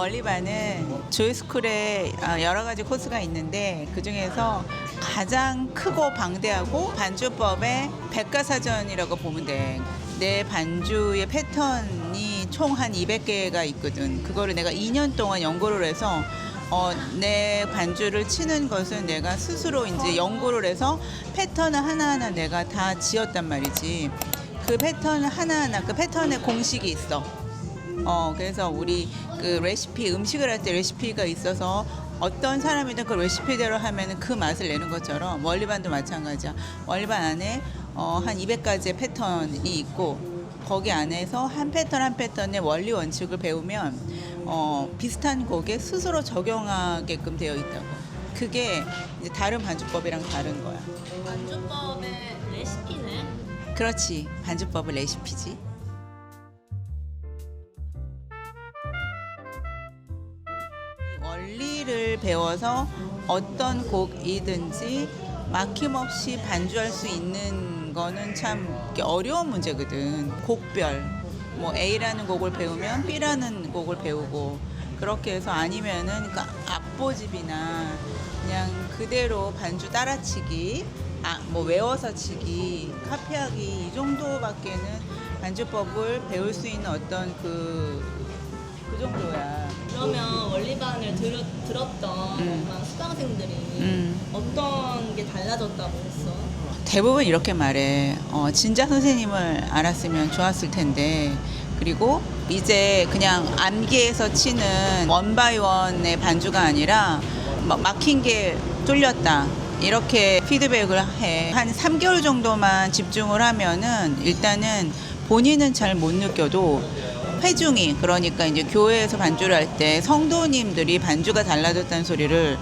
원리반은 조이스쿨에 어, 여러 가지 코스가 있는데 그 중에서 가장 크고 방대하고 반주법의 백과사전이라고 보면 돼. 내 반주의 패턴이 총 한 200개가 있거든. 그거를 내가 2년 동안 연구를 해서 어, 내 반주를 치는 것은 내가 스스로 이제 연구를 해서 패턴을 하나하나 내가 다 지었단 말이지. 그 패턴 하나하나 그 패턴에 공식이 있어. 어, 그래서 우리 그 레시피 음식을 할 때 레시피가 있어서 어떤 사람이든 그 레시피대로 하면 그 맛을 내는 것처럼 원리반도 마찬가지야. 원리반 안에 어, 한 200가지의 패턴이 있고 거기 안에서 한 패턴 한 패턴의 원리 원칙을 배우면 어, 비슷한 곡에 스스로 적용하게끔 되어 있다고. 그게 이제 다른 반주법이랑 다른 거야. 반주법의 레시피는 그렇지. 반주법은 레시피지. 원리를 배워서 어떤 곡이든지 막힘없이 반주할 수 있는 거는 참 어려운 문제거든. 곡별. 뭐 A라는 곡을 배우면 B라는 곡을 배우고 그렇게 해서 아니면은 그 악보집이나 그냥 그대로 반주 따라치기, 아, 뭐 외워서 치기, 카피하기 이 정도밖에는 반주법을 배울 수 있는 어떤 그, 그 정도야. 그러면 원리반을 들, 들었던 음. 수강생들이 음. 어떤 게 달라졌다고 했어? 대부분 이렇게 말해. 어, 진짜 선생님을 알았으면 좋았을 텐데. 그리고 이제 그냥 암기해서 치는 원바이원의 반주가 아니라 막 막힌 게 뚫렸다. 이렇게 피드백을 해. 한 3개월 정도만 집중을 하면은 일단은 본인은 잘 못 느껴도 회중이 그러니까 이제 교회에서 반주를 할 때 성도님들이 반주가 달라졌다는 소리를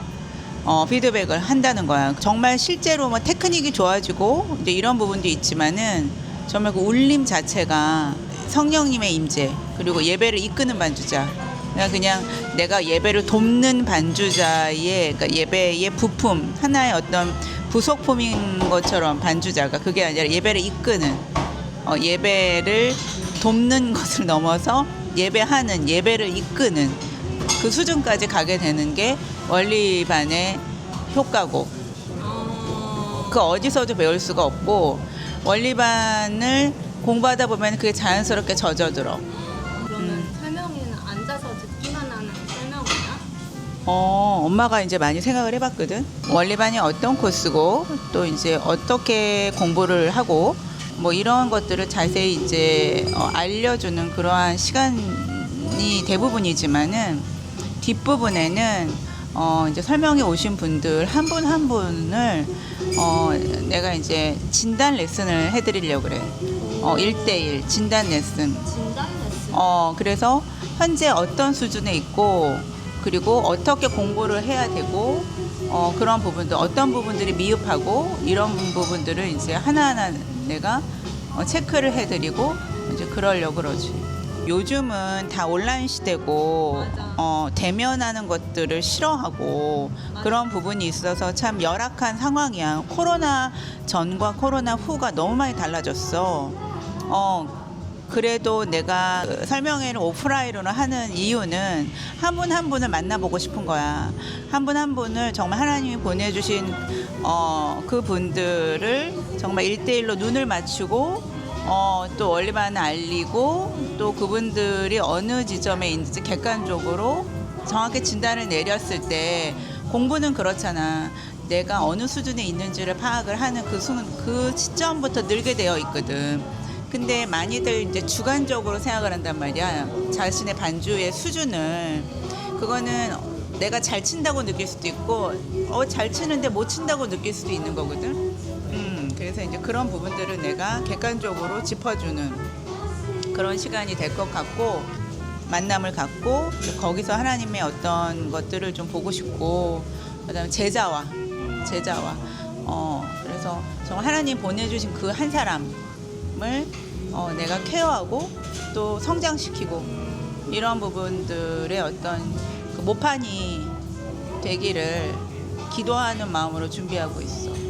어, 피드백을 한다는 거야. 정말 실제로 뭐 테크닉이 좋아지고 이제 이런 부분도 있지만은 정말 그 울림 자체가 성령님의 임재 그리고 예배를 이끄는 반주자. 그냥 그냥 내가 예배를 돕는 반주자의 그러니까 예배의 부품 하나의 어떤 부속품인 것처럼 반주자가 그게 아니라 예배를 이끄는 어, 예배를 돕는 것을 넘어서 예배하는 예배를 이끄는 그 수준까지 가게 되는 게 원리반의 효과고 어, 그 어디서도 배울 수가 없고 원리반을 공부하다 보면 그게 자연스럽게 젖어들어. 그러면 음. 설명회는 앉아서 듣기만 하는 설명회야? 어, 엄마가 이제 많이 생각을 해봤거든. 원리반이 어떤 코스고 또 이제 어떻게 공부를 하고 뭐 이런 것들을 자세히 이제 어, 알려주는 그러한 시간이 대부분이지만은 뒷부분에는 어, 이제 설명에 오신 분들 한분한 분을 어, 내가 이제 진단 레슨을 해드리려고 그래. 어, 1대1 진단 레슨. 진단 레슨? 어, 그래서 현재 어떤 수준에 있고 그리고 어떻게 공부를 해야 되고 어, 그런 부분들 어떤 부분들이 미흡하고 이런 부분들을 이제 하나하나 내가 어, 체크를 해드리고 이제 그러려고 그러지. 요즘은 다 온라인 시대고. 어, 대면하는 것들을 싫어하고 그런 부분이 있어서 참 열악한 상황이야. 코로나 전과 코로나 후가 너무 많이 달라졌어. 어, 그래도 내가 그 설명회를 오프라인으로 하는 이유는 한 분한 분을 만나보고 싶은 거야. 한분한 분을 정말 하나님이 보내주신 어, 그 분들을 정말 일대일로 눈을 맞추고 어, 또 원리반을 알리고 또 그분들이 어느 지점에 있는지 객관적으로 정확히 진단을 내렸을 때 공부는 그렇잖아. 내가 어느 수준에 있는지를 파악을 하는 그 순, 그 시점부터 늘게 되어 있거든. 근데 많이들 이제 주관적으로 생각을 한단 말이야. 자신의 반주의 수준을. 그거는 내가 잘 친다고 느낄 수도 있고, 어, 잘 치는데 못 친다고 느낄 수도 있는 거거든. 음, 그래서 이제 그런 부분들을 내가 객관적으로 짚어주는 그런 시간이 될 것 같고, 만남을 갖고, 거기서 하나님의 어떤 것들을 좀 보고 싶고, 그 다음에 제자와, 제자와, 어, 그래서 정말 하나님 보내주신 그 한 사람을 어, 내가 케어하고 또 성장시키고 이런 부분들의 어떤 그 모판이 되기를 기도하는 마음으로 준비하고 있어.